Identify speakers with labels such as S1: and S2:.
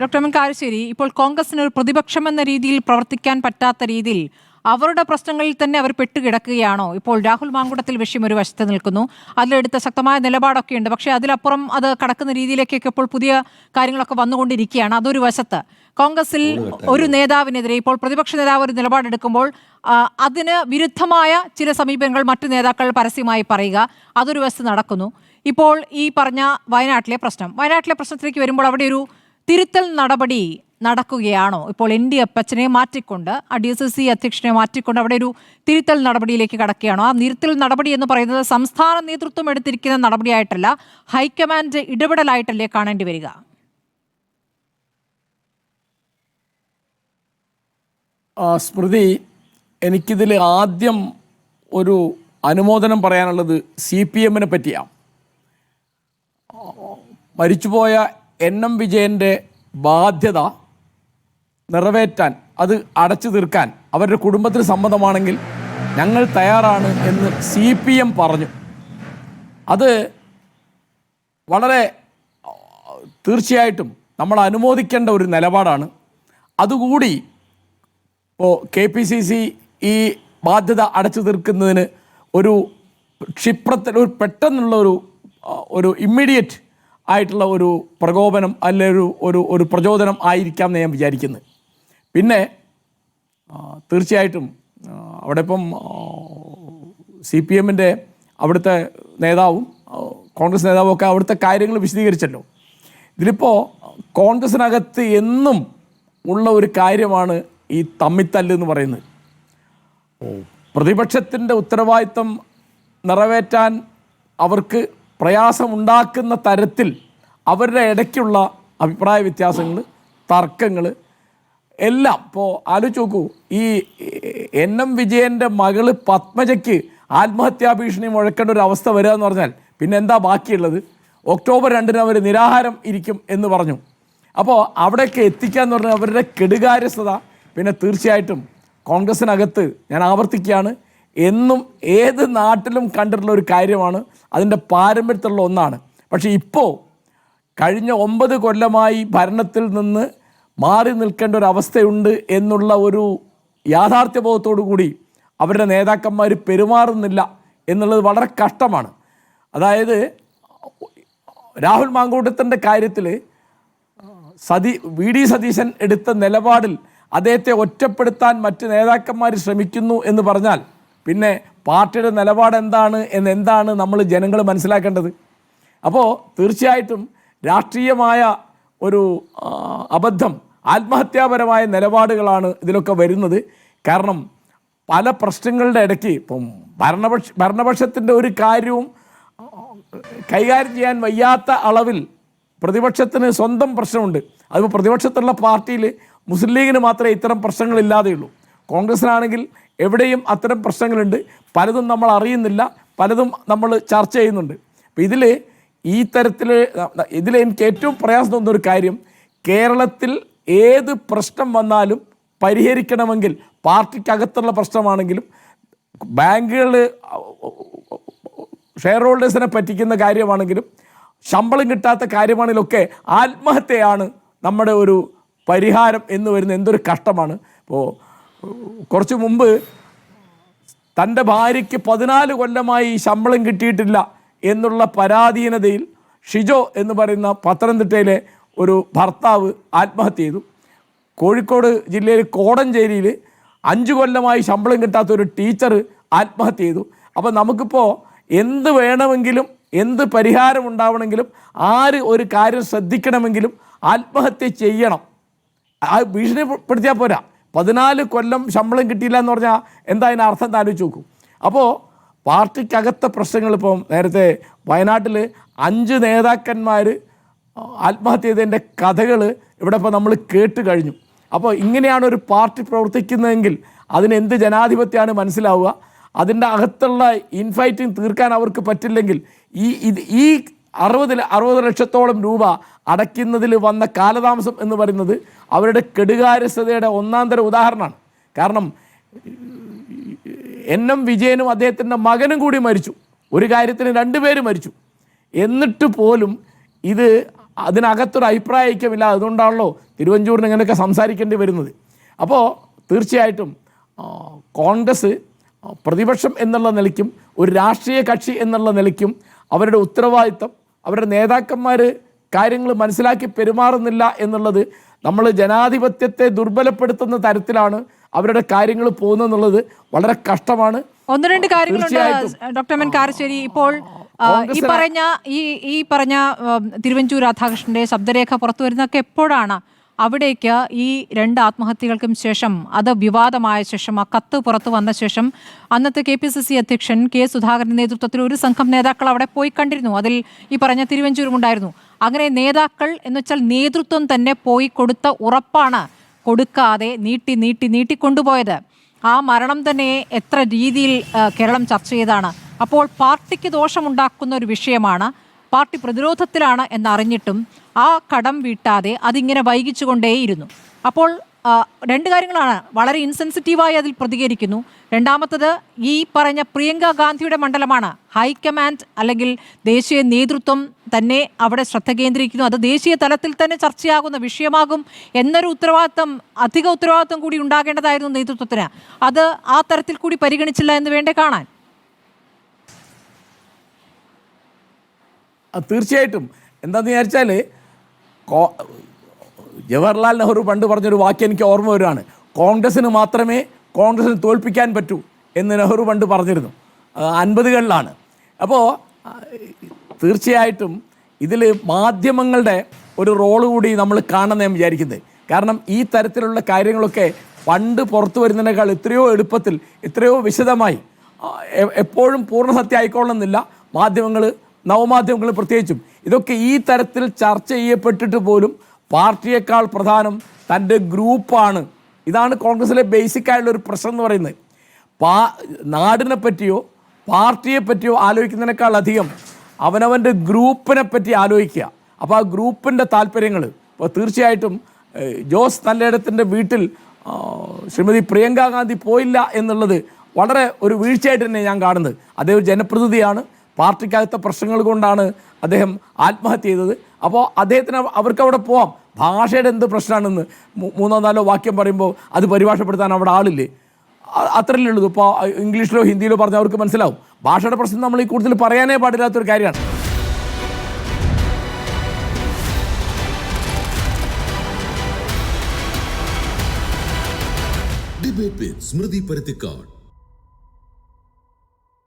S1: Doctor M Karassery ഇപ്പോൾ കോൺഗ്രസിന് ഒരു പ്രതിപക്ഷം എന്ന രീതിയിൽ പ്രവർത്തിക്കാൻ പറ്റാത്ത രീതിയിൽ അവരുടെ പ്രശ്നങ്ങളിൽ തന്നെ അവർ പെട്ടുകിടക്കുകയാണോ? ഇപ്പോൾ രാഹുൽ മാങ്കുടത്തിൽ വിഷയം ഒരു വശത്ത് നിൽക്കുന്നു. അതിലെടുത്ത ശക്തമായ നിലപാടൊക്കെ ഉണ്ട്. പക്ഷേ അതിലപ്പുറം അത് കടക്കുന്ന രീതിയിലേക്കൊക്കെ ഇപ്പോൾ പുതിയ കാര്യങ്ങളൊക്കെ വന്നുകൊണ്ടിരിക്കുകയാണ്. അതൊരു വശത്ത്. കോൺഗ്രസിൽ ഒരു നേതാവിനെതിരെ ഇപ്പോൾ പ്രതിപക്ഷ നേതാവ് ഒരു നിലപാടെടുക്കുമ്പോൾ അതിന് വിരുദ്ധമായ ചില സമീപനങ്ങൾ മറ്റു നേതാക്കൾ പരസ്യമായി പറയുക. അതൊരു വശത്ത് നടക്കുന്നു. ഇപ്പോൾ ഈ പറഞ്ഞ വയനാട്ടിലെ പ്രശ്നം. വയനാട്ടിലെ പ്രശ്നത്തിലേക്ക് വരുമ്പോൾ അവിടെ ഒരു തിരുത്തൽ നടപടി നടക്കുകയാണോ? ഇപ്പോൾ എൻ ഡി അപ്പച്ചനെ മാറ്റിക്കൊണ്ട് ഡി എസ് എസ് സി അധ്യക്ഷനെ മാറ്റിക്കൊണ്ട് അവിടെ ഒരു തിരുത്തൽ നടപടിയിലേക്ക് കടക്കുകയാണോ? ആ തിരുത്തൽ നടപടി എന്ന് പറയുന്നത് സംസ്ഥാന നേതൃത്വം എടുത്തിരിക്കുന്ന നടപടിയായിട്ടല്ല ഹൈക്കമാൻഡ് ഇടപെടലായിട്ടല്ലേ കാണേണ്ടി വരിക?
S2: സ്മൃതി എനിക്കിതിൽ ആദ്യം ഒരു അനുമോദനം പറയാനുള്ളത് സി പി എമ്മിനെ പറ്റിയാണ്. മരിച്ചുപോയ എൻ എം വിജയന്റെ ബാധ്യത നിറവേറ്റാൻ അത് അടച്ചു തീർക്കാൻ അവരുടെ കുടുംബത്തിന് സമ്മതമാണെങ്കിൽ ഞങ്ങൾ തയ്യാറാണ് എന്ന് സി പി എം പറഞ്ഞു. അത് വളരെ തീർച്ചയായിട്ടും നമ്മൾ അനുമോദിക്കേണ്ട ഒരു നിലപാടാണ്. അതുകൂടി ഇപ്പോൾ കെ പി സി സി ഈ ബാധ്യത അടച്ചു തീർക്കുന്നതിന് ഒരു ക്ഷിപ്രത്തിൽ ഒരു പെട്ടെന്നുള്ള ഒരു ഒരു ഇമ്മീഡിയറ്റ് ആയിട്ടുള്ള ഒരു പ്രകോപനം അല്ലെ ഒരു ഒരു ഒരു പ്രചോദനം ആയിരിക്കാം എന്ന് ഞാൻ വിചാരിക്കുന്നത് പിന്നെ തീർച്ചയായിട്ടും അവിടെ ഇപ്പം സി പി എമ്മിന്റെ അവിടുത്തെ നേതാവും കോൺഗ്രസ് നേതാവും ഒക്കെ അവിടുത്തെ കാര്യങ്ങൾ വിശദീകരിച്ചല്ലോ. ഇതിലിപ്പോൾ കോൺഗ്രസിനകത്ത് എന്നും ഉള്ള ഒരു കാര്യമാണ് ഈ തമ്മിത്തല്ല് എന്ന് പറയുന്നത്. പ്രതിപക്ഷത്തിന്റെ ഉത്തരവാദിത്തം നിറവേറ്റാൻ അവർക്ക് പ്രയാസമുണ്ടാക്കുന്ന തരത്തിൽ അവരുടെ ഇടയ്ക്കുള്ള അഭിപ്രായ വ്യത്യാസങ്ങൾ തർക്കങ്ങൾ എല്ലാം. ഇപ്പോൾ ആലോചിച്ച് നോക്കൂ ഈ എൻ എം വിജയന്റെ മകൾ പത്മജയ്ക്ക് ആത്മഹത്യാ ഭീഷണി മുഴക്കേണ്ട ഒരു അവസ്ഥ വരിക എന്ന് പറഞ്ഞാൽ പിന്നെ എന്താ ബാക്കിയുള്ളത്? ഒക്ടോബർ രണ്ടിന് അവർ നിരാഹാരം ഇരിക്കും എന്ന് പറഞ്ഞു. അപ്പോൾ അവിടേക്ക് എത്തിക്കാന്ന് പറഞ്ഞാൽ അവരുടെ കെടുകാര്യസ്ഥത പിന്നെ തീർച്ചയായിട്ടും കോൺഗ്രസിനകത്ത് ഞാൻ ആവർത്തിക്കുകയാണ്. എന്നും ഏത് നാട്ടിലും കണ്ടിട്ടുള്ള ഒരു കാര്യമാണ്. അതിന്റെ പാരമ്പര്യത്തിലുള്ള ഒന്നാണ്. പക്ഷേ ഇപ്പോൾ കഴിഞ്ഞ ഒമ്പത് കൊല്ലമായി ഭരണത്തിൽ നിന്ന് മാറി നിൽക്കേണ്ട ഒരു അവസ്ഥയുണ്ട് എന്നുള്ള ഒരു യാഥാർത്ഥ്യബോധത്തോടു കൂടി അവരുടെ നേതാക്കന്മാർ പെരുമാറുന്നില്ല എന്നുള്ളത് വളരെ കഷ്ടമാണ്. അതായത് രാഹുൽ മാങ്കൂട്ടത്തിന്റെ കാര്യത്തിൽ സതി വി ഡി സതീശൻ എടുത്ത നിലപാടിൽ അദ്ദേഹത്തെ ഒറ്റപ്പെടുത്താൻ മറ്റ് നേതാക്കന്മാർ ശ്രമിക്കുന്നു എന്ന് പറഞ്ഞാൽ പിന്നെ പാർട്ടിയുടെ നിലപാട് എന്താണ് എന്ന് എന്താണ് നമ്മൾ ജനങ്ങൾ മനസ്സിലാക്കേണ്ടത്? അപ്പോൾ തീർച്ചയായിട്ടും രാഷ്ട്രീയമായ ഒരു അബദ്ധം ആത്മഹത്യാപരമായ നിലപാടുകളാണ് ഇതിലൊക്കെ വരുന്നത്. കാരണം പല പ്രശ്നങ്ങളുടെ ഇടയ്ക്ക് ഇപ്പം ഭരണപക്ഷ ഭരണപക്ഷത്തിന്റെ ഒരു കാര്യവും കൈകാര്യം ചെയ്യാൻ വയ്യാത്ത അളവിൽ പ്രതിപക്ഷത്തിന് സ്വന്തം പ്രശ്നമുണ്ട്. അതിപ്പോൾ പ്രതിപക്ഷത്തുള്ള പാർട്ടിയിൽ മുസ്ലിം ലീഗിന് മാത്രമേ ഇത്തരം പ്രശ്നങ്ങളില്ലാതെയുള്ളൂ. കോൺഗ്രസ്സിനാണെങ്കിൽ എവിടെയും അത്തരം പ്രശ്നങ്ങളുണ്ട്. പലതും നമ്മൾ അറിയുന്നില്ല. പലതും നമ്മൾ ചർച്ച ചെയ്യുന്നുണ്ട്. അപ്പോൾ ഇതിൽ ഈ തരത്തിൽ ഇതിൽ എനിക്ക് ഏറ്റവും പ്രയാസം തോന്നുന്ന ഒരു കാര്യം കേരളത്തിൽ ഏത് പ്രശ്നം വന്നാലും പരിഹരിക്കണമെങ്കിൽ പാർട്ടിക്കകത്തുള്ള പ്രശ്നമാണെങ്കിലും ബാങ്കുകൾ ഷെയർ ഹോൾഡേഴ്സിനെ പറ്റിക്കുന്ന കാര്യമാണെങ്കിലും ശമ്പളം കിട്ടാത്ത കാര്യമാണെങ്കിലൊക്കെ ആത്മഹത്യയാണ് നമ്മുടെ ഒരു പരിഹാരം എന്ന് വരുന്ന എന്തൊരു കഷ്ടമാണ്. ഇപ്പോൾ കുറച്ച് മുമ്പ് തന്റെ ഭാര്യയ്ക്ക് പതിനാല് കൊല്ലമായി ശമ്പളം കിട്ടിയിട്ടില്ല എന്നുള്ള പരാധീനതയിൽ ഷിജോ എന്ന് പറയുന്ന പത്തനംതിട്ടയിലെ ഒരു ഭർത്താവ് ആത്മഹത്യ ചെയ്തു. കോഴിക്കോട് ജില്ലയിൽ കോടഞ്ചേരിയിൽ അഞ്ച് കൊല്ലമായി ശമ്പളം കിട്ടാത്ത ഒരു ടീച്ചർ ആത്മഹത്യ ചെയ്തു. അപ്പോൾ നമുക്കിപ്പോൾ എന്ത് വേണമെങ്കിലും എന്ത് പരിഹാരം ഉണ്ടാവണമെങ്കിലും ആര് ഒരു കാര്യം ശ്രദ്ധിക്കണമെങ്കിലും ആത്മഹത്യ ചെയ്യണം. ആ ഭീഷണിപ്പെടുത്തിയാൽ പോരാ. പതിനാല് കൊല്ലം ശമ്പളം കിട്ടിയില്ല എന്ന് പറഞ്ഞാൽ എന്താ അതിന് അർത്ഥം എന്ന് ആലോചിച്ച് നോക്കൂ. അപ്പോൾ പാർട്ടിക്കകത്തെ പ്രശ്നങ്ങൾ ഇപ്പം നേരത്തെ വയനാട്ടിൽ അഞ്ച് നേതാക്കന്മാർ ആത്മഹത്യ ചെയ്തതിന്റെ കഥകൾ ഇവിടെ ഇപ്പോൾ നമ്മൾ കേട്ട് കഴിഞ്ഞു. അപ്പോൾ ഇങ്ങനെയാണ് ഒരു പാർട്ടി പ്രവർത്തിക്കുന്നതെങ്കിൽ അതിന് എന്ത് ജനാധിപത്യമാണ് മനസ്സിലാവുക? അതിന്റെ അകത്തുള്ള ഇൻഫൈറ്റിംഗ് തീർക്കാൻ അവർക്ക് പറ്റില്ലെങ്കിൽ ഈ ഇത് ഈ അറുപത് ല- അറുപത് ലക്ഷത്തോളം രൂപ അടയ്ക്കുന്നതിൽ വന്ന കാലതാമസം എന്ന് പറയുന്നത് അവരുടെ കെടുകാര്യസ്ഥതയുടെ ഒന്നാം തരം ഉദാഹരണമാണ്. കാരണം എൻ എം വിജയനും അദ്ദേഹത്തിന്റെ മകനും കൂടി മരിച്ചു. ഒരു കാര്യത്തിന് രണ്ടുപേര് മരിച്ചു. എന്നിട്ട് പോലും ഇത് അതിനകത്തൊരു അഭിപ്രായ ഐക്യമില്ല അതുകൊണ്ടാണല്ലോ തിരുവഞ്ചൂരിന് ഇങ്ങനെയൊക്കെ സംസാരിക്കേണ്ടി വരുന്നത്. അപ്പോൾ തീർച്ചയായിട്ടും കോൺഗ്രസ് പ്രതിപക്ഷം എന്നുള്ള നിലയ്ക്കും ഒരു രാഷ്ട്രീയ കക്ഷി എന്നുള്ള നിലയ്ക്കും അവരുടെ ഉത്തരവാദിത്തം അവരുടെ നേതാക്കന്മാർ കാര്യങ്ങൾ മനസ്സിലാക്കി പെരുമാറുന്നില്ല എന്നുള്ളത് നമ്മൾ ജനാധിപത്യത്തെ ദുർബലപ്പെടുത്തുന്ന തരത്തിലാണ് അവരുടെ കാര്യങ്ങൾ പോകുന്നത് വളരെ കഷ്ടമാണ്.
S1: ഒന്ന് രണ്ട് കാര്യങ്ങളുണ്ട് ഡോക്ടർ എം എൻ കാരശ്ശേരി. ഇപ്പോൾ ഈ പറഞ്ഞ ഈ ഈ പറഞ്ഞ തിരുവഞ്ചൂർ രാധാകൃഷ്ണന്റെ ശബ്ദരേഖ പുറത്തു വരുന്നതൊക്കെ എപ്പോഴാണ്? അവിടേക്ക് ഈ രണ്ട് ആത്മഹത്യകൾക്കും ശേഷം അത് വിവാദമായ ശേഷം ആ കത്ത് പുറത്തു വന്ന ശേഷം അന്നത്തെ കെ പി സി സി അധ്യക്ഷൻ കെ സുധാകരന്റെ നേതൃത്വത്തിൽ ഒരു സംഘം നേതാക്കൾ അവിടെ പോയി കണ്ടിരുന്നു. അതിൽ ഈ പറഞ്ഞ തിരുവഞ്ചൂരും ഉണ്ടായിരുന്നു. അങ്ങനെ നേതാക്കൾ എന്ന് വെച്ചാൽ നേതൃത്വം തന്നെ പോയി കൊടുത്ത ഉറപ്പാണ് കൊടുക്കാതെ നീട്ടി നീട്ടി നീട്ടിക്കൊണ്ടുപോയത് ആ മരണം തന്നെ എത്ര രീതിയിൽ കേരളം ചർച്ച ചെയ്താണ്. അപ്പോൾ പാർട്ടിക്ക് ദോഷമുണ്ടാക്കുന്ന ഒരു വിഷയമാണ് പാർട്ടി പ്രതിരോധത്തിലാണ് എന്നറിഞ്ഞിട്ടും ആ കടം വീട്ടാതെ അതിങ്ങനെ വൈകിച്ചുകൊണ്ടേയിരുന്നു. അപ്പോൾ രണ്ട് കാര്യങ്ങളാണ് വളരെ ഇൻസെൻസിറ്റീവായി അതിൽ പ്രതികരിക്കുന്നു. രണ്ടാമത്തത് ഈ പറഞ്ഞ പ്രിയങ്ക ഗാന്ധിയുടെ മണ്ഡലമാണ്. ഹൈക്കമാൻഡ് അല്ലെങ്കിൽ ദേശീയ നേതൃത്വം തന്നെ അവിടെ ശ്രദ്ധ കേന്ദ്രീകരിക്കുന്നു. അത് ദേശീയ തലത്തിൽ തന്നെ ചർച്ചയാകുന്ന വിഷയമാകും എന്നൊരു ഉത്തരവാദിത്തം അധിക ഉത്തരവാദിത്തം കൂടി ഉണ്ടാകേണ്ടതായിരുന്നു നേതൃത്വത്തിന്. അത് ആ തരത്തിൽ കൂടി പരിഗണിച്ചില്ല എന്ന് വേണ്ടേ കാണാൻ?
S2: തീർച്ചയായിട്ടും. എന്താന്ന് വിചാരിച്ചാൽ ജവഹർലാൽ നെഹ്റു പണ്ട് പറഞ്ഞൊരു വാക്യം എനിക്ക് ഓർമ്മ വരുവാണ് കോൺഗ്രസ്സിന് മാത്രമേ കോൺഗ്രസ്സിന് തോൽപ്പിക്കാൻ പറ്റൂ എന്ന് നെഹ്റു പണ്ട് പറഞ്ഞിരുന്നു. അൻപതുകളിലാണ്. അപ്പോൾ തീർച്ചയായിട്ടും ഇതിൽ മാധ്യമങ്ങളുടെ ഒരു റോൾ കൂടി നമ്മൾ കാണണം ഞാൻ വിചാരിക്കുന്നത്. കാരണം ഈ തരത്തിലുള്ള കാര്യങ്ങളൊക്കെ പണ്ട് പുറത്തു വരുന്നതിനേക്കാൾ എത്രയോ എളുപ്പത്തിൽ എത്രയോ വിശദമായി എപ്പോഴും പൂർണ സത്യം ആയിക്കൊള്ളണമെന്നില്ല മാധ്യമങ്ങൾ നവമാധ്യമങ്ങൾ പ്രത്യേകിച്ചും. ഇതൊക്കെ ഈ തരത്തിൽ ചർച്ച ചെയ്യപ്പെട്ടിട്ട് പോലും പാർട്ടിയേക്കാൾ പ്രധാനം തന്റെ ഗ്രൂപ്പാണ്. ഇതാണ് കോൺഗ്രസിലെ ബേസിക് ആയിട്ടുള്ള ഒരു പ്രശ്നം എന്ന് പറയുന്നത്. പാ നാടിനെ പറ്റിയോ പാർട്ടിയെ പറ്റിയോ ആലോചിക്കുന്നതിനേക്കാൾ അധികം അവനവന്റെ ഗ്രൂപ്പിനെ പറ്റി ആലോചിക്കുക. അപ്പോൾ ആ ഗ്രൂപ്പിന്റെ താല്പര്യങ്ങൾ ഇപ്പോൾ തീർച്ചയായിട്ടും ജോസ് നല്ലയിടത്തിന്റെ വീട്ടിൽ ശ്രീമതി പ്രിയങ്ക ഗാന്ധി പോയില്ല എന്നുള്ളത് വളരെ ഒരു വീഴ്ചയായിട്ട് തന്നെ ഞാൻ കാണുന്നത്. അദ്ദേഹം ജനപ്രതിനിധിയാണ്. പാർട്ടിക്കകത്തെ പ്രശ്നങ്ങൾ കൊണ്ടാണ് അദ്ദേഹം ആത്മഹത്യ ചെയ്തത്. അപ്പോൾ അദ്ദേഹത്തിന് അവർക്ക് അവിടെ പോവാം. ഭാഷയുടെ എന്ത് പ്രശ്നമാണെന്ന് മൂന്നോ നാലോ വാക്യം പറയുമ്പോൾ അത് പരിഭാഷപ്പെടുത്താൻ അവിടെ ആളില്ലേ? അത്രയല്ലേ ഉള്ളൂ. ഇപ്പോൾ ഇംഗ്ലീഷിലോ ഹിന്ദിയിലോ പറഞ്ഞാൽ അവർക്ക് മനസ്സിലാവും. ഭാഷയുടെ പ്രശ്നം നമ്മൾ ഈ കൂടുതൽ പറയാനേ പാടില്ലാത്തൊരു കാര്യമാണ്.
S3: ഡിബേറ്റ് സ്മൃതി പരുത്തിക്കാട്